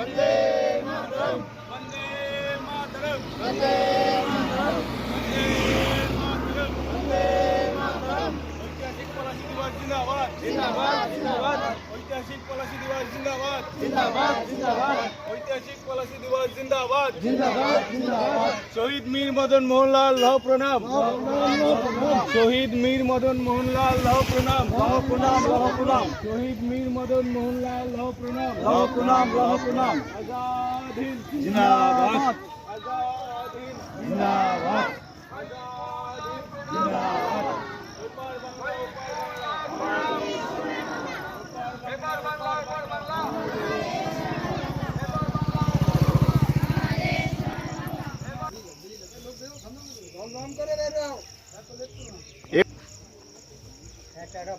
Bande Mataram. Bande Mataram. Bande Mataram. Bande Mataram. Bande Mataram. Ojtasik polasi diwar zindabad. Zindabad. Zindabad. Ojtasik polasi diwar zindabad. Zindabad. Zindabad. Palashi দিবস জিন্দাবাদ। জিন্দাবাদ জিন্দাবাদ। শহীদ মীর মদন মোহনলাল লহ প্রণাম। শহীদ মীর মদন মোহনলাল লহ প্রণাম। লহ প্রণাম লহ প্রণাম। শহীদ মীর মদন মোহনলাল লহ প্রণাম। লহ প্রণাম লহ প্রণাম। আজাদ জিন্দাবাদ। আজাদ হিন্দ জিন্দাবাদ।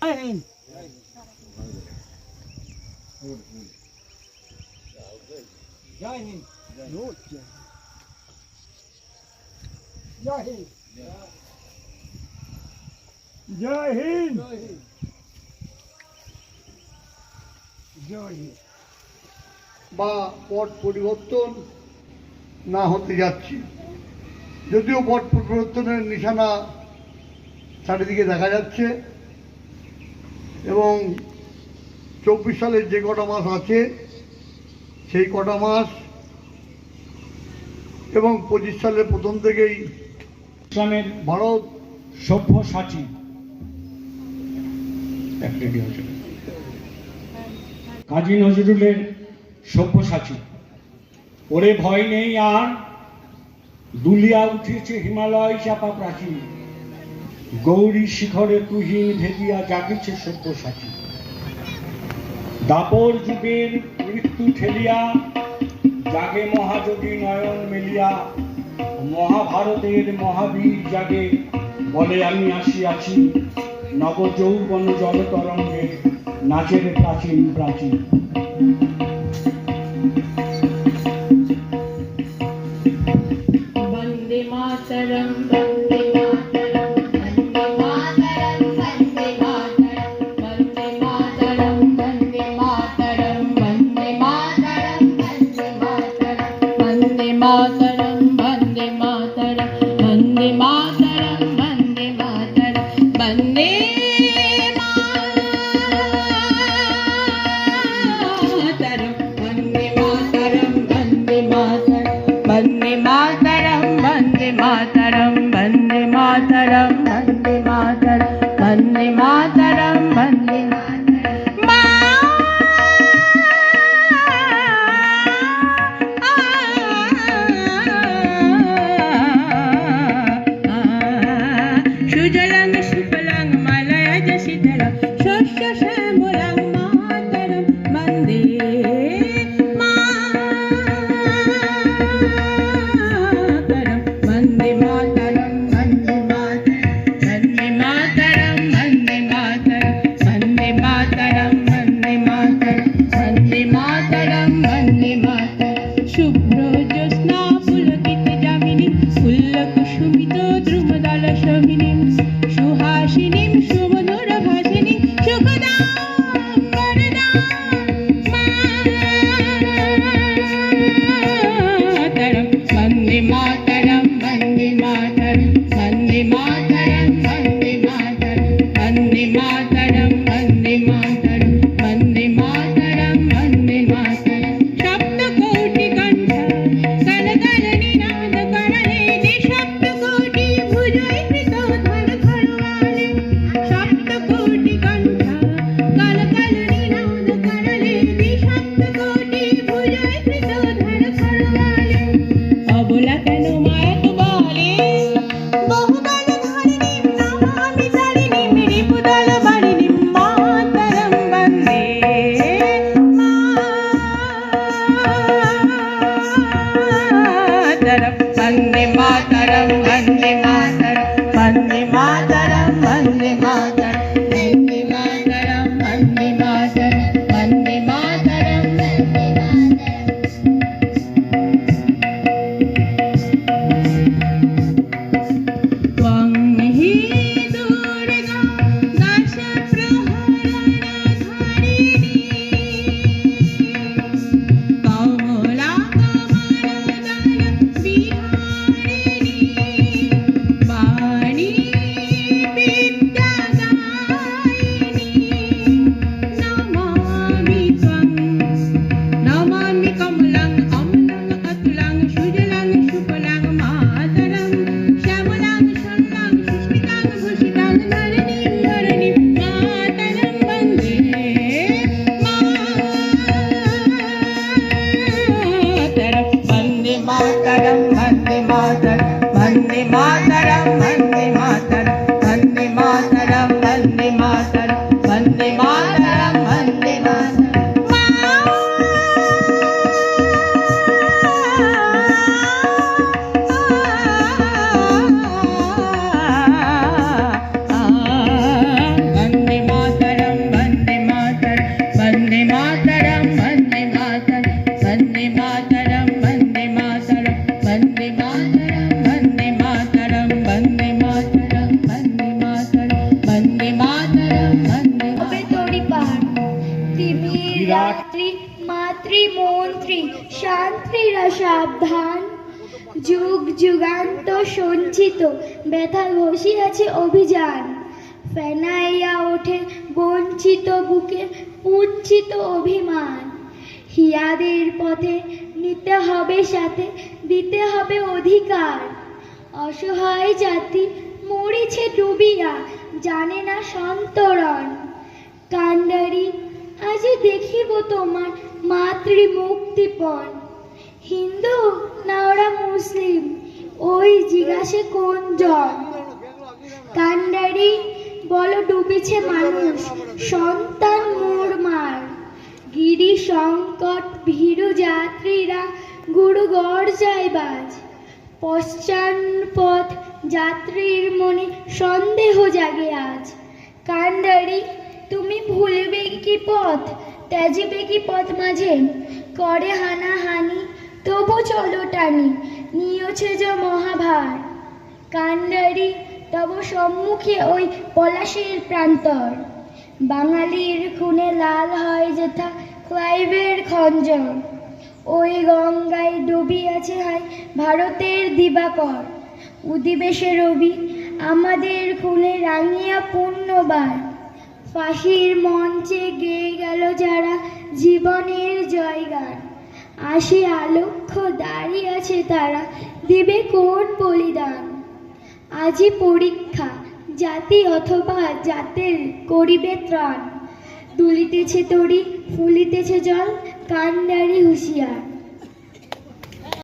जय हिंद। जय हिंद जय हिंद বা পট পরিবর্তন না হতে যাচ্ছে। যদিও পট পরিবর্তনের নিশানা চারিদিকে দেখা যাচ্ছে এবং চব্বিশ সালের যে কটা মাস আছে সেই কটা মাস এবং পঁচিশ সালের প্রথম থেকেই ইসলামের ভারত সভ্য সাচী। কাজী নজরুলের সভ্য সাচী ওরে ভয় নেই আর, দুলিয়া উঠেছে হিমালয় চাপা প্রাচীন গৌরী শিখরে তুহিন ভেদিয়া জাগিছে সভ্য সাচী দাপর যুগের মৃত্যু ঠেলিয়া, জাগে মহাযোগী নয়ন মেলিয়া, মহাভারতের মহাবীর জাগে বলে আমি আসিয়াছি নব যৌবন জলতরঙ্গে नाचे भी प्राचीन प्राचीन Mother. ಮಾತಡ সেই শান্তিরা সাবধান। যুগ যুগান্ত সঞ্চিত ব্যথা বসিয়াছে অভিযান। ফেনাইয়া ওঠে বঞ্চিত বুকে পুঞ্চিত অভিমান। হিয়াদের পথে নিতে হবে সাথে, দিতে হবে অধিকার। অসহায় জাতি মরিছে ডুবিয়া, জানে না সন্তরণ। দেখিব তোমার মাতৃ মুক্তিপণ হিন্দু না ওরা মুসলিম, ওই জিজ্ঞাসে কোন জন? কান্ডারি, বলো ডুবেছে মানুষ, সন্তান মোর মার। গিরি সংকট ভীরু যাত্রীরা গুরু গড় যায় বাজ। পশ্চান পথ যাত্রীর মনে সন্দেহ জাগে আজ। কান্ডারি, তুমি ভুলবে কি পথ? ত্যাজিবে কি পথ মাঝে করে হানা হানি তবু চলো টানি, নিয়েছে যে মহাভার। কান্ডারি, তব সম্মুখে ওই পলাশের প্রান্তর। বাঙালির খুনে লাল হয় যেথা ক্লাইভের খঞ্জর। ওই গঙ্গায় ডুবিয়াছে হাই ভারতের দিবাকর। উদিবেশে রবি, আমাদের খুনে রাঙিয়া পূর্ণবার ফাঁসির মঞ্চে গেয়ে গেল যারা জীবনের জয়গান। আসে আলক্ষ, দাঁড়িয়ে আছে তারা, দিবে কোন বলিদান? আজি পরীক্ষা, জাতি অথবা জাতের করিবে ত্রাণ। দুলিতেছে তরি, ফুলিতেছে জল কান্ডারি হুঁশিয়ার।